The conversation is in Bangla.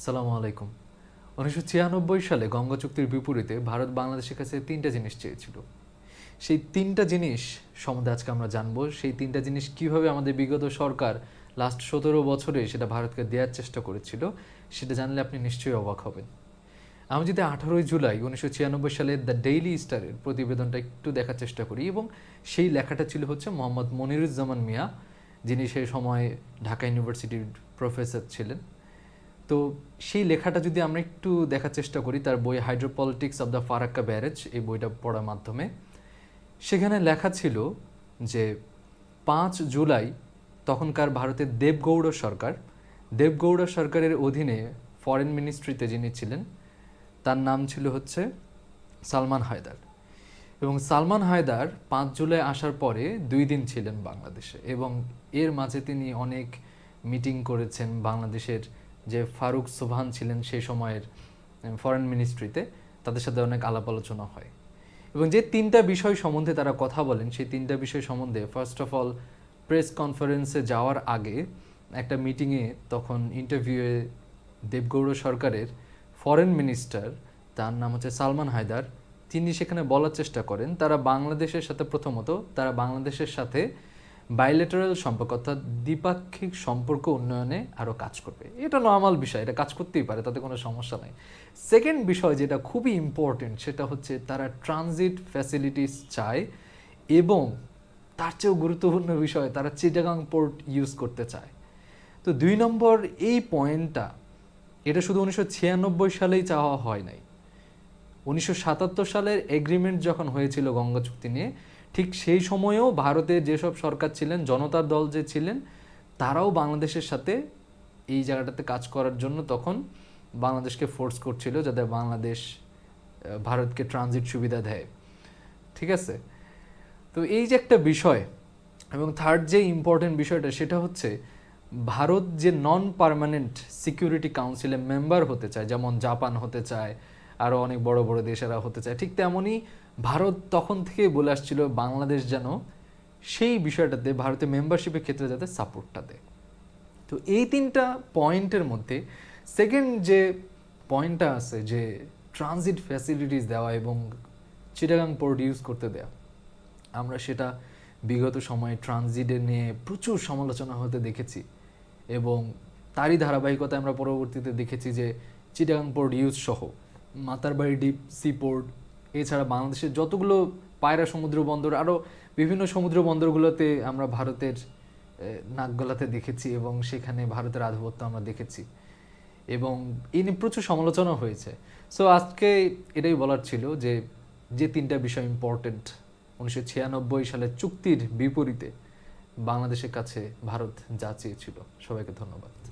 আসসালামু আলাইকুম। উনিশশো ছিয়ানব্বই সালে গঙ্গা চুক্তির বিপরীতে ভারত বাংলাদেশের কাছে তিনটা জিনিস চেয়েছিল। সেই তিনটা জিনিস সম্বন্ধে আজকে আমরা জানব। সেই তিনটা জিনিস কীভাবে আমাদের বিগত সরকার লাস্ট সতেরো বছরে সেটা ভারতকে দেওয়ার চেষ্টা করেছিল, সেটা জানলে আপনি নিশ্চয়ই অবাক হবেন। আমি যদি আঠারোই জুলাই উনিশশো ছিয়ানব্বই সালে দ্য ডেইলি স্টারের প্রতিবেদনটা একটু দেখার চেষ্টা করি এবং সেই লেখাটা ছিল হচ্ছে মোহাম্মদ মনিরুজ্জামান মিয়া, যিনি সেই সময় ঢাকা ইউনিভার্সিটির প্রফেসর ছিলেন। তো সেই লেখাটা যদি আমরা একটু দেখার চেষ্টা করি, তার বই hydropolitics of the Farakka barrage এই বইটা পড়ার মাধ্যমে, সেখানে লেখা ছিল যে পাঁচ জুলাই তখনকার ভারতের দেবগৌড় সরকার, দেবগৌড় সরকারের অধীনে ফরেন মিনিস্ট্রিতে যিনি ছিলেন, তার নাম ছিল হচ্ছে সালমান হায়দার। এবং সালমান হায়দার পাঁচ জুলাই আসার পরে দুই দিন ছিলেন বাংলাদেশে এবং এর মাঝে তিনি অনেক মিটিং করেছেন বাংলাদেশের যে ফারুক সুবহান ছিলেন সেই সময়ের ফরেন মিনিস্ট্রিতে তাদের সাথে অনেক আলাপ আলোচনা হয়। এবং যে তিনটা বিষয় সম্বন্ধে তারা কথা বলেন, সেই তিনটা বিষয় সম্বন্ধে ফার্স্ট অফ অল প্রেস কনফারেন্সে যাওয়ার আগে একটা মিটিংয়ে তখন ইন্টারভিউয়ে দেবগৌড় সরকারের ফরেন মিনিস্টার তার নাম হচ্ছে সালমান হায়দার, তিনি সেখানে বলার চেষ্টা করেন, তারা বাংলাদেশের সাথে প্রথমত, তারা বাংলাদেশের সাথে বাইলেটারাল সম্পর্ক অর্থাৎ দ্বিপাক্ষিক সম্পর্ক উন্নয়নে আরও কাজ করবে। এটা নর্মাল বিষয়, এটা কাজ করতেই পারে, তাতে কোনো সমস্যা নাই। সেকেন্ড বিষয় যেটা খুবই ইম্পর্টেন্ট সেটা হচ্ছে তারা ট্রানজিট ফ্যাসিলিটিস চায় এবং তার চেয়েও গুরুত্বপূর্ণ বিষয়, তারা চিটাগাং পোর্ট ইউজ করতে চায়। তো দুই নম্বর, এই পয়েন্টটা এটা শুধু উনিশশো ছিয়ানব্বই সালেই চাওয়া হয় নাই। উনিশশো সাতাত্তর সালের এগ্রিমেন্ট যখন হয়েছিল গঙ্গা চুক্তি নিয়ে ঠিক সেই সময়েও ভারতে যেসব সরকার ছিলেন, জনতার দল যে ছিলেন, তারাও বাংলাদেশের সাথে এই জায়গাটাতে কাজ করার জন্য তখন বাংলাদেশকে ফোর্স করছিল যাতে বাংলাদেশ ভারতকে ট্রানজিট সুবিধা দেয়। ঠিক আছে? তো এই যে একটা বিষয় এবং থার্ড যে ইম্পর্টেন্ট বিষয়টা সেটা হচ্ছে ভারত যে নন পারমানেন্ট সিকিউরিটি কাউন্সিলে মেম্বার হতে চায়, যেমন জাপান হতে চায় আরও অনেক বড় বড় দেশেরা হতে চায়। ঠিক তেমনই ভারত তখন থেকে বলে আসছিল, বাংলাদেশ যেন সেই বিষয়টাতে ভারতের মেম্বারশিপের ক্ষেত্রে যাতে সাপোর্টটা দেয়। তো এই তিনটা পয়েন্টের মধ্যে সেকেন্ড যে পয়েন্টটা আছে, যে ট্রানজিট ফ্যাসিলিটিস দেওয়া এবং চিটাগাং পোর্ট ইউজ করতে দেওয়া আমরা সেটা বিগত সময়ে ট্রানজিটে নিয়ে প্রচুর সমালোচনা হতে দেখেছি এবং তারই ধারাবাহিকতা আমরা পরবর্তীতে দেখেছি যে চিটাগাং পোর্ট ইউজ সহ মাতারবাড়ি ডিপ সি পোর্ট এছাড়া বাংলাদেশের যতগুলো পায়রা সমুদ্র বন্দর আরও বিভিন্ন সমুদ্র বন্দরগুলোতে আমরা ভারতের এ, নাক গলাতে দেখেছি এবং সেখানে ভারতের আধিপত্য আমরা দেখেছি। এবং এই নিয়ে প্রচুর সমালোচনা হয়েছে। সো আজকে এটাই বলার ছিল যে যে তিনটা বিষয় ইম্পর্টেন্ট উনিশশো ছিয়ানব্বই সালের চুক্তির বিপরীতে বাংলাদেশের কাছে ভারত যা চেয়েছিল। সবাইকে ধন্যবাদ।